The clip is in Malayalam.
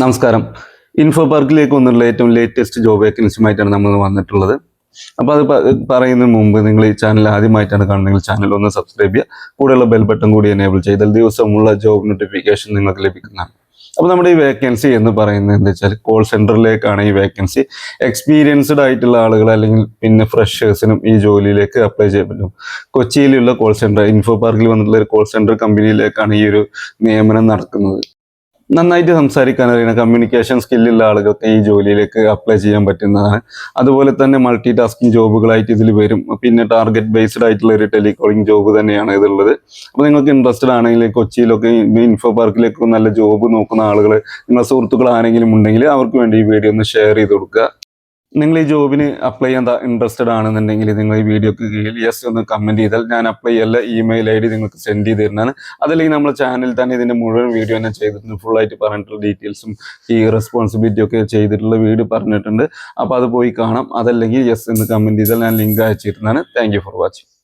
നമസ്കാരം. ഇൻഫോ പാർക്കിലേക്ക് വന്നിട്ടുള്ള ഏറ്റവും ലേറ്റസ്റ്റ് ജോബ് വേക്കൻസിയുമായിട്ടാണ് നമ്മൾ വന്നിട്ടുള്ളത്. അപ്പോൾ അത് പറയുന്ന പറയുന്നതിന് മുമ്പ് നിങ്ങൾ ഈ ചാനൽ ആദ്യമായിട്ടാണ് കാണുന്നതെങ്കിൽ ചാനൽ ഒന്ന് സബ്സ്ക്രൈബ് ചെയ്യുക. കൂടെയുള്ള ബെൽ ബട്ടൺ കൂടി എനേബിൾ ചെയ്താൽ ദിവസമുള്ള ജോബ് നോട്ടിഫിക്കേഷൻ നിങ്ങൾക്ക് ലഭിക്കുന്നതാണ്. അപ്പോൾ നമ്മുടെ ഈ വേക്കൻസി എന്ന് പറയുന്നത് എന്താ വെച്ചാൽ കോൾ സെന്ററിലേക്കാണ് ഈ വേക്കൻസി എക്സ്പീരിയൻസ്ഡ് ആയിട്ടുള്ള ആളുകൾ അല്ലെങ്കിൽ പിന്നെ ഫ്രഷേഴ്സിനും ഈ ജോലിയിലേക്ക് അപ്ലൈ ചെയ്യാൻ പറ്റും. കൊച്ചിയിലുള്ള കോൾ സെന്റർ ഇൻഫോ പാർക്കിൽ വന്നിട്ടുള്ള ഒരു കോൾ സെന്റർ കമ്പനിയിലേക്കാണ് ഈ ഒരു നിയമനം നടക്കുന്നത്. നന്നായിട്ട് സംസാരിക്കാൻ അറിയുന്ന കമ്മ്യൂണിക്കേഷൻ സ്കില്ലുള്ള ആളുകൾക്ക് ഈ ജോലിയിലേക്ക് അപ്ലൈ ചെയ്യാൻ പറ്റുന്നതാണ്. അതുപോലെ തന്നെ മൾട്ടി ടാസ്കിങ് ജോബുകളായിട്ട് ഇതിൽ വരും. പിന്നെ ടാർഗറ്റ് ബേസ്ഡ് ആയിട്ടുള്ള ഒരു ടെലികോളിംഗ് ജോബ് തന്നെയാണ് ഇതുള്ളത്. അപ്പോൾ നിങ്ങൾക്ക് ഇൻട്രസ്റ്റഡ് ആണെങ്കിൽ കൊച്ചിയിലൊക്കെ ഇൻഫോ പാർക്കിലേക്ക് നല്ല ജോബ് നോക്കുന്ന ആളുകൾ നിങ്ങളുടെ സുഹൃത്തുക്കൾ ആരെങ്കിലും ഉണ്ടെങ്കിൽ അവർക്ക് വേണ്ടി ഈ വീഡിയോ ഒന്ന് ഷെയർ ചെയ്ത് കൊടുക്കുക. നിങ്ങൾ ഈ ജോബിന് അപ്ലൈ ചെയ്യാൻ ഇൻട്രസ്റ്റഡ് ആണെന്നുണ്ടെങ്കിൽ നിങ്ങൾ ഈ വീഡിയോക്ക് കീഴിൽ യെസ് ഒന്ന് കമന്റ് ചെയ്താൽ ഞാൻ അപ്ലൈ ചെയ്യല്ല ഇമെയിൽ ഐ ഡി നിങ്ങൾക്ക് സെൻഡ് ചെയ്ത് തരുന്നതാണ്. അതല്ലെങ്കിൽ നമ്മൾ ചാനലിൽ തന്നെ ഇതിന്റെ മുഴുവൻ വീഡിയോ തന്നെ ചെയ്തിട്ടുണ്ട്. ഫുൾ ആയിട്ട് പറഞ്ഞിട്ടുള്ള ഡീറ്റെയിൽസും ഈ റെസ്പോൺസിബിലിറ്റി ഒക്കെ ചെയ്തിട്ടുള്ള വീഡിയോ പറഞ്ഞിട്ടുണ്ട്. അപ്പോൾ അത് പോയി കാണാം. അതല്ലെങ്കിൽ യെസ് എന്ന് കമന്റ് ചെയ്താൽ ഞാൻ ലിങ്ക് അയച്ചിരുന്നതാണ് താങ്ക് ഫോർ വാച്ചിങ്